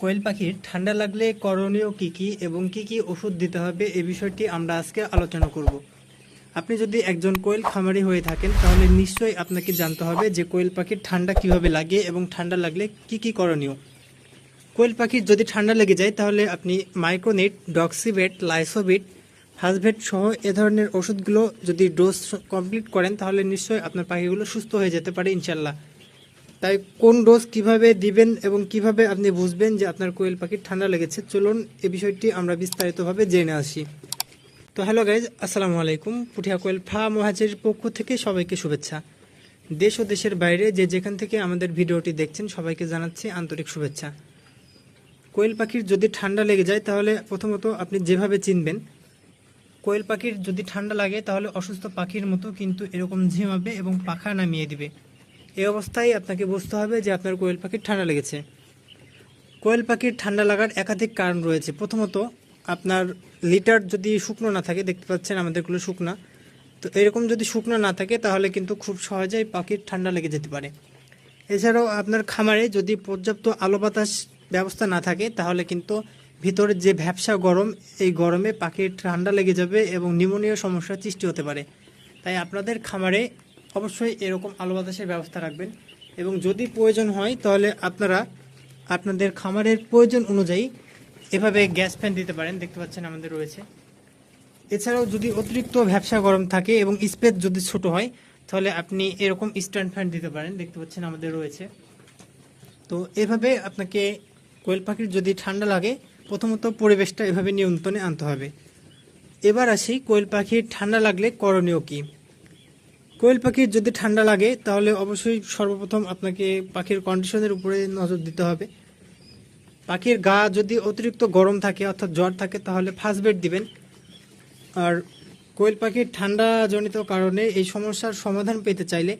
কোয়েল পাখির ঠান্ডা লাগলে করণীয় কি কি এবং কি কি ওষুধ দিতে হবে এ বিষয়টি আমরা আজকে আলোচনা করব। আপনি যদি একজন কোয়েল খামারি হয়ে থাকেন, তাহলে নিশ্চয়ই আপনাকে জানতে হবে যে কোয়েল পাখির ঠান্ডা কীভাবে লাগে এবং ঠান্ডা লাগলে কি কি করণীয়। কোয়েল পাখির যদি ঠান্ডা লেগে যায়, তাহলে আপনি মাইক্রোনেট, ডক্সিভেট লাইসোভিট ফাসভেট সহ এ ধরনের ওষুধগুলো যদি ডোজ কমপ্লিট করেন, তাহলে নিশ্চয়ই আপনার পাখিগুলো সুস্থ হয়ে যেতে পারে ইনশাল্লাহ তাই কোন ডোজ কীভাবে দিবেন এবং কীভাবে আপনি বুঝবেন যে আপনার কোয়েল পাখির ঠান্ডা লেগেছে? চলুন এ বিষয়টি আমরা বিস্তারিতভাবে জেনে আসি। তো হ্যালো গাইজ, আসসালামু আলাইকুম। পুঠিয়া কোয়েল ফা মহাজের পক্ষ থেকে সবাইকে শুভেচ্ছা। দেশ ও দেশের বাইরে যে যেখান থেকে আমাদের ভিডিওটি দেখছেন, সবাইকে জানাচ্ছি আন্তরিক শুভেচ্ছা। কোয়েল পাখির যদি ঠান্ডা লেগে যায়, তাহলে প্রথমত আপনি যেভাবে চিনবেন, কোয়েল পাখির যদি ঠান্ডা লাগে, তাহলে অসুস্থ পাখির মতো কিন্তু এরকম ঝিমাবে এবং পাখা নামিয়ে দিবে। এই অবস্থায় আপনাকে বুঝতে হবে যে আপনার কোয়েল পাখির ঠান্ডা লেগেছে। কোয়েল পাখির ঠান্ডা লাগার একাধিক কারণ রয়েছে। প্রথমত, আপনার লিটার যদি শুকনো না থাকে, দেখতে পাচ্ছেন আমাদেরগুলো শুকনা, তো এরকম যদি শুকনো না থাকে, তাহলে কিন্তু খুব সহজেই পাখির ঠান্ডা লেগে যেতে পারে। এছাড়াও আপনার খামারে যদি পর্যাপ্ত আলো বাতাস ব্যবস্থা না থাকে, তাহলে কিন্তু ভিতরে যে ভ্যাবসা গরম, এই গরমে পাখির ঠান্ডা লেগে যাবে এবং নিউমোনিয়া সমস্যার সৃষ্টি হতে পারে। তাই আপনাদের খামারে অবশ্যই এরকম আলো বাতাসের ব্যবস্থা রাখবেন। এবং যদি প্রয়োজন হয়, তাহলে আপনারা আপনাদের খামারের প্রয়োজন অনুযায়ী এভাবে গ্যাস ফ্যান দিতে পারেন। দেখতে পাচ্ছেন আমাদের রয়েছে। এছাড়াও যদি অতিরিক্ত ব্যবসা গরম থাকে এবং স্পেস যদি ছোট হয়, তাহলে আপনি এরকম স্ট্যান্ড ফ্যান দিতে পারেন। দেখতে পাচ্ছেন আমাদের রয়েছে। তো এভাবে আপনাকে কোয়েল পাখির যদি ঠান্ডা লাগে, প্রথমত পরিবেশটা এভাবে নিয়ন্ত্রণে আনতে হবে। এবার আসি কোয়েল পাখির ঠান্ডা লাগলে করণীয় কী? কোয়েল পাখির যদি ঠান্ডা লাগে, তাহলে অবশ্যই সর্বপ্রথম আপনাকে পাখির কন্ডিশনের উপরে নজর দিতে হবে। পাখির গা যদি অতিরিক্ত গরম থাকে, অর্থাৎ জ্বর থাকে, তাহলে ফার্স্ট বেড দিবেন। আর কোয়েল পাখির ঠান্ডা জনিত কারণে এই সমস্যার সমাধান পেতে চাইলে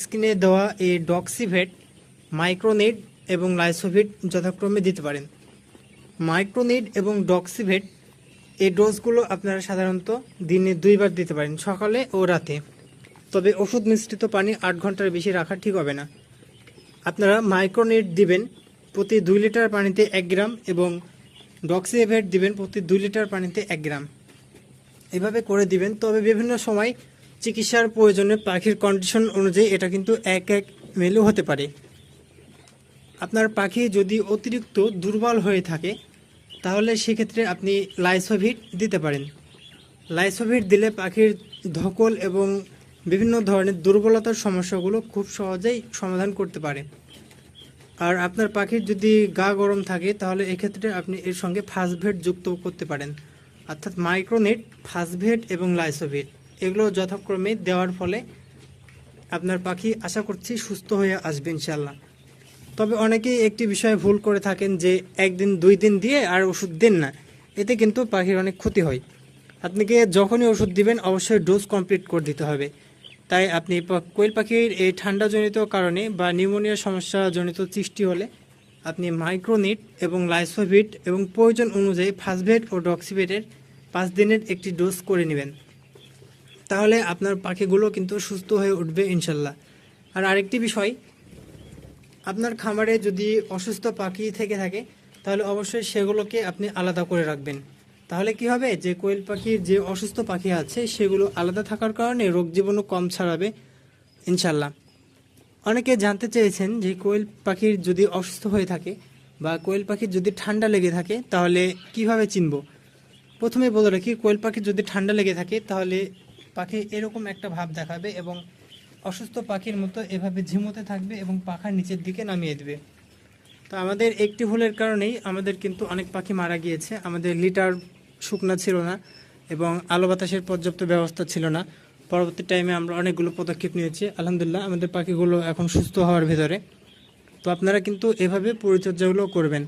স্কিনে দেওয়া এই ডক্সিভেট মাইক্রোনিড এবং লাইসোভিট যথাক্রমে দিতে পারেন। মাইক্রোনিড এবং ডক্সিভেট এই ডোজগুলো আপনারা সাধারণত দিনে দুইবার দিতে পারেন, সকালে ও রাতে। তবে ওষুধ মিশ্রিত পানি আট ঘণ্টার বেশি রাখা ঠিক হবে না। আপনারা মাইক্রোনেট দিবেন প্রতি দুই লিটার পানিতে এক গ্রাম এবং ডক্সিএভেট দিবেন প্রতি দুই লিটার পানিতে এক গ্রাম। এভাবে করে দিবেন। তবে বিভিন্ন সময় চিকিৎসার প্রয়োজনে পাখির কন্ডিশন অনুযায়ী এটা কিন্তু এক এক মেলও হতে পারে। আপনার পাখি যদি অতিরিক্ত দুর্বল হয়ে থাকে, তাহলে সেক্ষেত্রে আপনি লাইসোভিট দিতে পারেন। লাইসোভিট দিলে পাখির ধকল এবং বিভিন্ন ধরনের দুর্বলতার সমস্যাগুলো খুব সহজেই সমাধান করতে পারে। আর আপনার পাখির যদি গা গরম থাকে, তাহলে এক্ষেত্রে আপনি এর সঙ্গে ফাস্টভেট যুক্ত করতে পারেন। অর্থাৎ মাইক্রোনেট ফাস্টভেট এবং লাইসোভেট, এগুলো যথাক্রমে দেওয়ার ফলে আপনার পাখি আশা করছি সুস্থ হয়ে আসবে ইনশাল্লাহ তবে অনেকেই একটি বিষয়ে ভুল করে থাকেন যে একদিন, দুই দিন দিয়ে আর ওষুধ দেন না। এতে কিন্তু পাখির অনেক ক্ষতি হয়। আপনাকে যখনই ওষুধ দিবেন, অবশ্যই ডোজ কমপ্লিট করে দিতে হবে। তাই আপনি কোয়েল পাখির এই ঠান্ডাজনিত কারণে বা নিউমোনিয়া সমস্যাজনিত সৃষ্টি হলে আপনি মাইক্রোনিট এবং লাইসোভিট এবং প্রয়োজন অনুযায়ী ফাসভেট ও ডক্সিভেটের পাঁচ দিনের একটি ডোজ করে নেবেন। তাহলে আপনার পাখিগুলো কিন্তু সুস্থ হয়ে উঠবে ইনশাল্লাহ। আর আরেকটি বিষয়, আপনার খামারে যদি অসুস্থ পাখি থেকে থাকে, তাহলে অবশ্যই সেগুলোকে আপনি আলাদা করে রাখবেন। তাহলে কি হবে? যে কোয়েল পাখির যে অসুস্থ পাখি আছে, সেগুলো আলাদা থাকার কারণে রোগ জীবাণু কম ছড়াবে, ইনশাল্লাহ। অনেকে জানতে চেয়েছেন যে কোয়েল পাখির যদি অসুস্থ হয়ে থাকে বা কোয়েল পাখির যদি ঠান্ডা লেগে থাকে, তাহলে কীভাবে চিনব? প্রথমে বলে রাখি, কোয়েল পাখির যদি ঠান্ডা লেগে থাকে, তাহলে পাখি এরকম একটা ভাব দেখাবে এবং অসুস্থ পাখির মতো এভাবে ঝিমোতে থাকবে এবং পাখার নিচের দিকে নামিয়ে দেবে। তো আমাদের একটি ভুলের কারণেই আমাদের কিন্তু অনেক পাখি মারা গিয়েছে। আমাদের লিটার শুকনা ছিল না এবং আলো বাতাসের পর্যাপ্ত ব্যবস্থা ছিল না। পরবর্তী টাইমে আমরা অনেকগুলো পদক্ষেপ নিয়েছি। আলহামদুলিল্লাহ, আমাদের পাখিগুলো এখন সুস্থ হওয়ার ভেতরে। তো আপনারা কিন্তু এভাবে পরিচর্যাগুলো করবেন।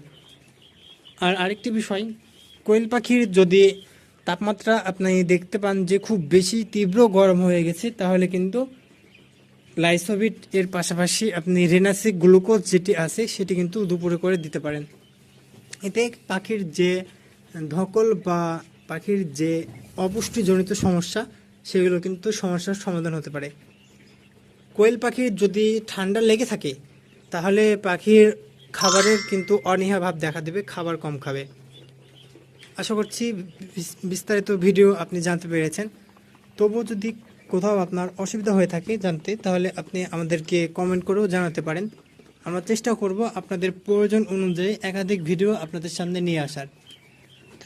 আর আরেকটি বিষয়, কোয়েল পাখির যদি তাপমাত্রা আপনি দেখতে পান যে খুব বেশি তীব্র গরম হয়ে গেছে, তাহলে কিন্তু লাইসোভিট এর পাশাপাশি আপনি রেনাসিক গ্লুকোজ যেটি আছে, সেটি কিন্তু দুপুরে করে দিতে পারেন। এতে পাখির যে ধকল বা পাখির যে অপুষ্টিজনিত সমস্যা, সেগুলো কিন্তু সমস্যার সমাধান হতে পারে। কোয়েল পাখির যদি ঠান্ডা লেগে থাকে, তাহলে পাখির খাবারের কিন্তু অনীহা ভাব দেখা দেবে, খাবার কম খাবে। আশা করছি বিস্তারিত ভিডিও আপনি জানতে পেরেছেন। তবুও যদি কোথাও আপনার অসুবিধা হয়ে থাকে জানতে, তাহলে আপনি আমাদেরকে কমেন্ট করেও জানাতে পারেন। আমরা চেষ্টা করব আপনাদের প্রয়োজন অনুযায়ী একাধিক ভিডিও আপনাদের সামনে নিয়ে আসার।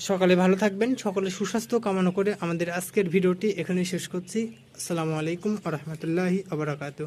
সকালে ভালো থাকবেন, সকলে সুস্বাস্থ্য কামনা করে আমাদের আজকের ভিডিওটি এখানে শেষ করছি। আসসালামু আলাইকুম আ রহমতুল্লাহি আবরাকাতু